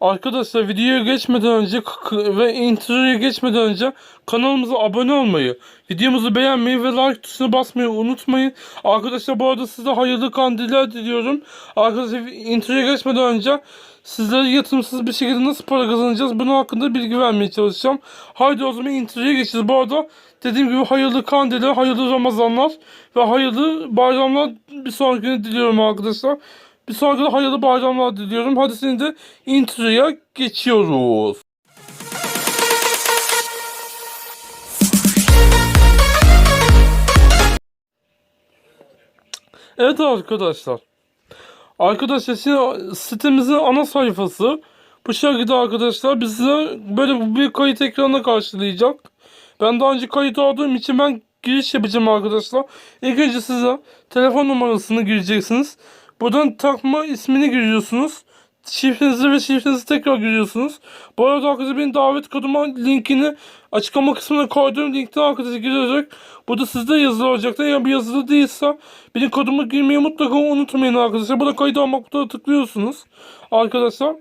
Arkadaşlar videoya geçmeden önce ve introya geçmeden önce kanalımıza abone olmayı, videomuzu beğenmeyi ve like tuşuna basmayı unutmayın. Arkadaşlar bu arada size hayırlı kandiller diliyorum. Arkadaşlar introya geçmeden önce sizlere yatırımsız bir şekilde nasıl para kazanacağız bunun hakkında bilgi vermeye çalışacağım. Haydi o zaman introya geçeceğiz. Bu arada dediğim gibi hayırlı kandiller, hayırlı Ramazanlar ve hayırlı bayramlar bir sonrakine diliyorum arkadaşlar. Bir sonraki de hayırlı bayramlar diliyorum. Hadi şimdi de introya geçiyoruz. Evet arkadaşlar. Arkadaşlar şimdi sitemizin ana sayfası bu şekilde arkadaşlar bizi böyle bir kayıt ekranına karşılayacak. Ben daha önce kayıt olduğum için ben giriş yapacağım arkadaşlar. İlk önce size telefon numarasını gireceksiniz. Buradan takma ismini giriyorsunuz. Şifrenizi ve şifrenizi tekrar giriyorsunuz. Bu arada arkadaşlar benim davet koduma linkini açıklama kısmına koyduğum linkten arkadaşlar girerek burada sizde yazılı olacaktır. Eğer bir yazılı değilse benim kodumu girmeyi mutlaka unutmayın arkadaşlar. Burada kayıt almak butona tıklıyorsunuz. Arkadaşlar.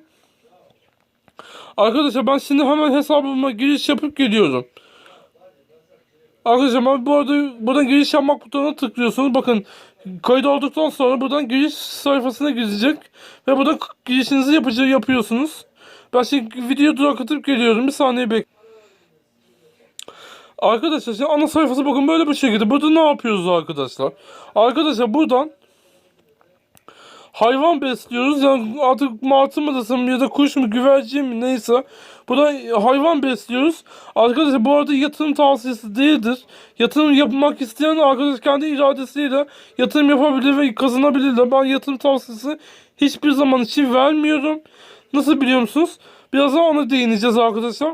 Arkadaşlar ben şimdi hemen hesabıma giriş yapıp geliyorum. Arkadaşlar ben bu arada buradan giriş yapmak butonuna tıklıyorsunuz. Bakın kayıt olduktan sonra buradan giriş sayfasına gidecek. Ve burada girişinizi yapıcı yapıyorsunuz. Ben şimdi video duraklatıp geliyorum. Bir saniye bek. Arkadaşlar şimdi ana sayfası bakın böyle bir şekilde. Burada ne yapıyoruz arkadaşlar? Arkadaşlar buradan hayvan besliyoruz. Yani artık martı mı desem ya da kuş mu güvercin mi neyse. Burada hayvan besliyoruz. Arkadaşlar bu arada yatırım tavsiyesi değildir. Yatırım yapmak isteyen arkadaş kendi iradesiyle yatırım yapabilir ve kazanabilirler. Ben yatırım tavsiyesi hiçbir zaman için vermiyorum. Nasıl biliyor musunuz? Birazdan ona değineceğiz arkadaşlar.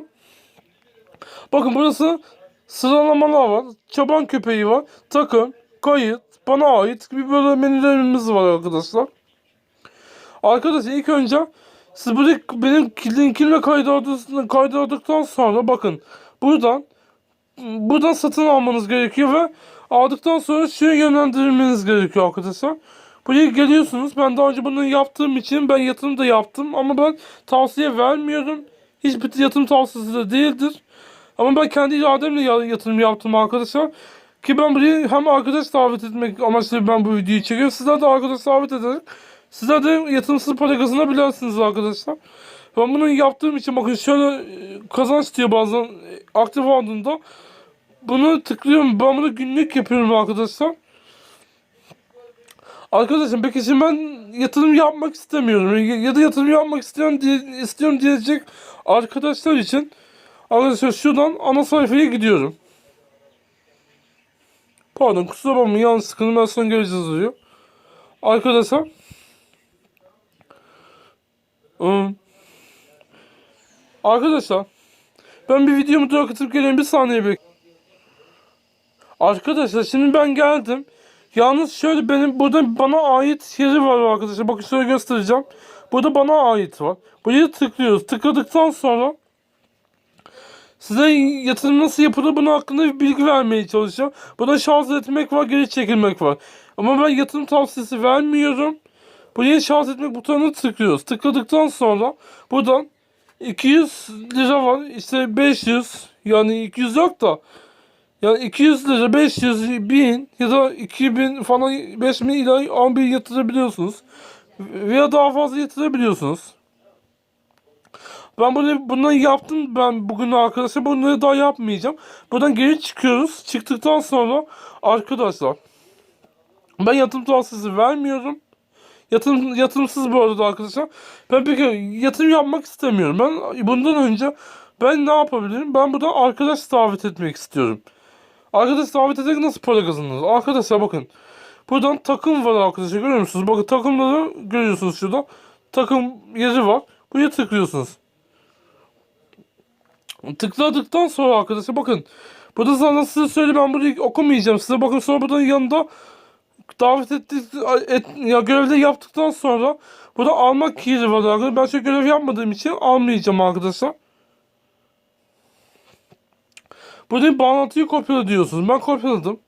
Bakın burası sıralamalar var. Çoban köpeği var. Takım, kayıt, bana ait gibi böyle menülerimiz var arkadaşlar. Arkadaşlar ilk önce siz buraya benim linkimle kaydolduktan sonra bakın buradan buradan satın almanız gerekiyor ve aldıktan sonra şuraya yönlendirmeniz gerekiyor arkadaşlar. Buraya geliyorsunuz. Ben daha önce bunu yaptığım için ben yatırım da yaptım ama ben tavsiye vermiyorum. Hiçbir yatırım tavsiyesi de değildir. Ama ben kendi irademle ya- yatırım yaptım arkadaşlar. Ki ben buraya hem arkadaş davet etmek amaçlı ben bu videoyu çekiyorum. Sizler de arkadaş davet ederek sizler de yatırımsız para kazanabilirsiniz arkadaşlar. Ben bunu yaptığım için bakın şöyle e, kazanç diyor bazen e, aktif olduğunda. Bunu tıklıyorum. Ben bunu günlük yapıyorum arkadaşlar. Arkadaşım peki şimdi ben yatırım yapmak istemiyorum ya da yatırım yapmak istiyorum diye istiyorum diyecek arkadaşlar için arkadaşlar şuradan ana sayfaya gidiyorum. Pardon kusura bakmayın yanlış sıkıldım ben son göreceğiz diyor. Arkadaşlar ım, Arkadaşlar ben bir videomu duraklatıp geleyim bir saniye bek. Arkadaşlar şimdi ben geldim. Yalnız şöyle benim burada bana ait yeri var arkadaşlar. Bakın şöyle göstereceğim. Burada bana ait var. Buraya tıklıyoruz. Tıkladıktan sonra size yatırım nasıl yapılır bunun hakkında bir bilgi vermeye çalışacağım. Burada şarj etmek var, geri çekilmek var. Ama ben yatırım tavsiyesi vermiyorum. Buraya şarj etmek butonuna tıklıyoruz. Tıkladıktan sonra buradan 200 lira var. İşte 500 yani 200 yok da yani 200 lira, 500, 1000 ya da 2000 falan 5000 ila 10 bin yatırabiliyorsunuz. Veya daha fazla yatırabiliyorsunuz. Ben bunu bunları yaptım ben bugün arkadaşlar. Bunları daha yapmayacağım. Buradan geri çıkıyoruz. Çıktıktan sonra arkadaşlar ben yatırım tavsiyesi vermiyorum. Yatırım, yatırımsız bu arada arkadaşlar. Ben peki yatırım yapmak istemiyorum. Ben bundan önce ben ne yapabilirim? Ben buradan arkadaş davet etmek istiyorum. Arkadaş davet ederek nasıl para kazanırız? Arkadaşlar bakın. Buradan takım var arkadaşlar görüyor musunuz? Bakın takımları görüyorsunuz şurada. Takım yeri var. Buraya tıklıyorsunuz. Tıkladıktan sonra arkadaşlar bakın. Burada sana size söyle ben burayı okumayacağım size. Bakın sonra buradan yanında davet ettik et, ya görevde yaptıktan sonra burada almak yeri var arkadaşlar. Ben şu görev yapmadığım için almayacağım arkadaşlar. Burada bağlantıyı kopyala diyorsunuz. Ben kopyaladım.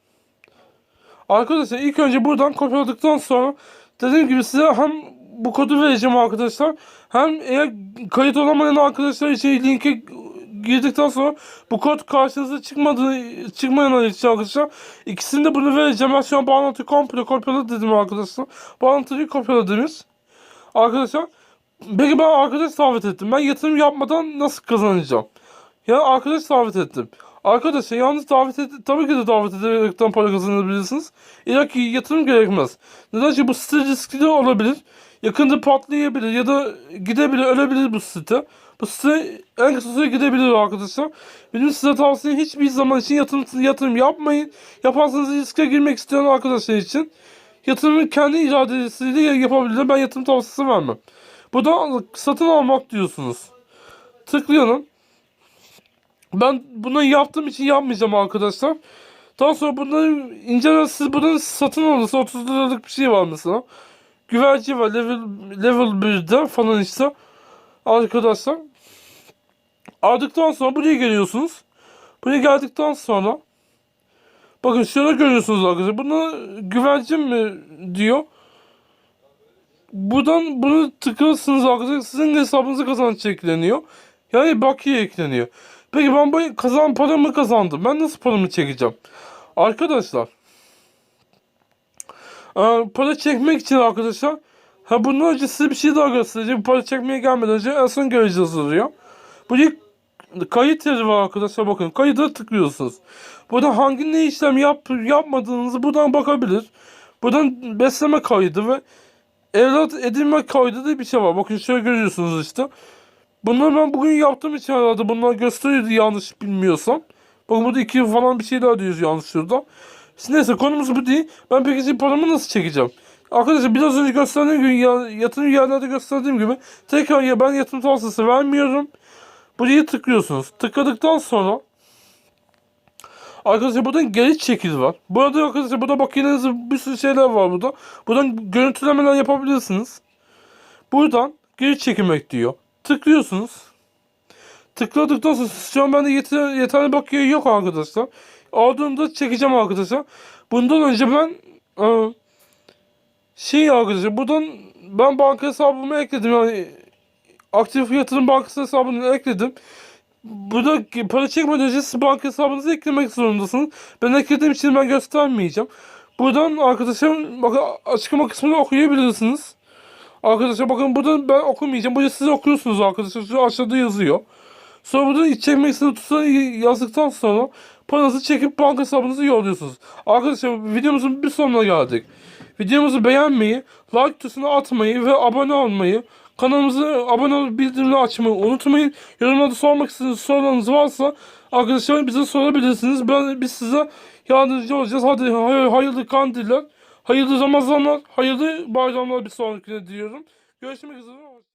Arkadaşlar ilk önce buradan kopyaladıktan sonra dediğim gibi size hem bu kodu vereceğim arkadaşlar Hem eğer kayıt olamayan arkadaşlar için linke girdikten sonra bu kod karşınıza çıkmadığı çıkmayan için arkadaşlar ikisini de bunu vereceğim. Ben şu an bağlantıyı komple kopyaladım arkadaşlar. Bağlantıyı kopyaladınız. Arkadaşlar peki ben arkadaş davet ettim. Ben yatırım yapmadan nasıl kazanacağım? Ya arkadaş davet ettim. Arkadaşlar yalnız davet et tabii ki de davet ederekten para kazanabilirsiniz. İlla ki yatırım gerekmez. Neden ki bu site riskli olabilir. Yakında patlayabilir ya da gidebilir, ölebilir bu site. Bu site en kısa süre gidebilir arkadaşlar. Benim size tavsiyem hiçbir zaman için yatırım, yatırım yapmayın. Yaparsanız riske girmek isteyen arkadaşlar için yatırımı kendi iradesiyle yapabilirler. Ben yatırım tavsiyesi vermem. Burada satın almak diyorsunuz. Tıklayalım. Ben bunu yaptığım için yapmayacağım arkadaşlar. Daha sonra bunları inceler siz bunun satın alırsa 30 liralık bir şey var mesela. Güvercin var level, level 1'de falan işte. Arkadaşlar. Aldıktan sonra buraya geliyorsunuz. Buraya geldikten sonra Bakın şöyle görüyorsunuz arkadaşlar. Buna güvercin mi diyor. Buradan bunu tıklıyorsunuz arkadaşlar. Sizin hesabınıza kazanç ekleniyor. Yani bakiye ekleniyor. Peki ben bu kazan paramı kazandım. Ben nasıl paramı çekeceğim? Arkadaşlar. Para çekmek için arkadaşlar. Ha bundan önce size bir şey daha göstereceğim. Para çekmeye gelmeden önce en son göreceğiz oluyor. Buraya kayıt yeri var arkadaşlar bakın. Kayıda tıklıyorsunuz. Burada hangi ne işlem yap, yapmadığınızı buradan bakabilir. Buradan besleme kaydı ve evlat edinme kaydı diye bir şey var. Bakın şöyle görüyorsunuz işte. Bunları ben bugün yaptığım için herhalde bunlar gösteriyordu yanlış bilmiyorsam. Bakın burada iki falan bir şey daha diyoruz yanlış şurada. Şimdi neyse konumuz bu değil. Ben peki paramı nasıl çekeceğim? Arkadaşlar biraz önce gösterdiğim gibi ya, yatırım yerlerde gösterdiğim gibi tekrar ya ben yatırım tavsiyesi vermiyorum. Buraya tıklıyorsunuz. Tıkladıktan sonra Arkadaşlar buradan geri çekil var. Burada arkadaşlar burada makinenizde bir sürü şeyler var burada. Buradan görüntülemeler yapabilirsiniz. Buradan geri çekilmek diyor. Tıklıyorsunuz. Tıkladıktan sonra şu an bende yeter, yeterli bakiye yok arkadaşlar. Aldığımda çekeceğim arkadaşlar. Bundan önce ben e, şey arkadaşlar buradan ben banka hesabımı ekledim yani aktif yatırım bankası hesabını ekledim. Burada para çekmeden önce siz banka hesabınızı eklemek zorundasınız. Ben eklediğim için ben göstermeyeceğim. Buradan arkadaşlar bakın açıklama kısmını okuyabilirsiniz. Arkadaşlar bakın burada ben okumayacağım. Burada siz okuyorsunuz arkadaşlar. Şu aşağıda yazıyor. Sonra burada istediğiniz tutarı yazdıktan sonra paranızı çekip banka hesabınızı yolluyorsunuz. Arkadaşlar videomuzun bir sonuna geldik. Videomuzu beğenmeyi, like tuşuna atmayı ve abone olmayı, kanalımıza abone olup bildirimleri açmayı unutmayın. Yorumlarda sormak istediğiniz sorularınız varsa arkadaşlar bize sorabilirsiniz. Ben, biz size yardımcı olacağız. Hadi hay- hayırlı kandiller, hayırlı Ramazanlar, hayırlı bayramlar bir sonrakine diyorum. Görüşmek üzere.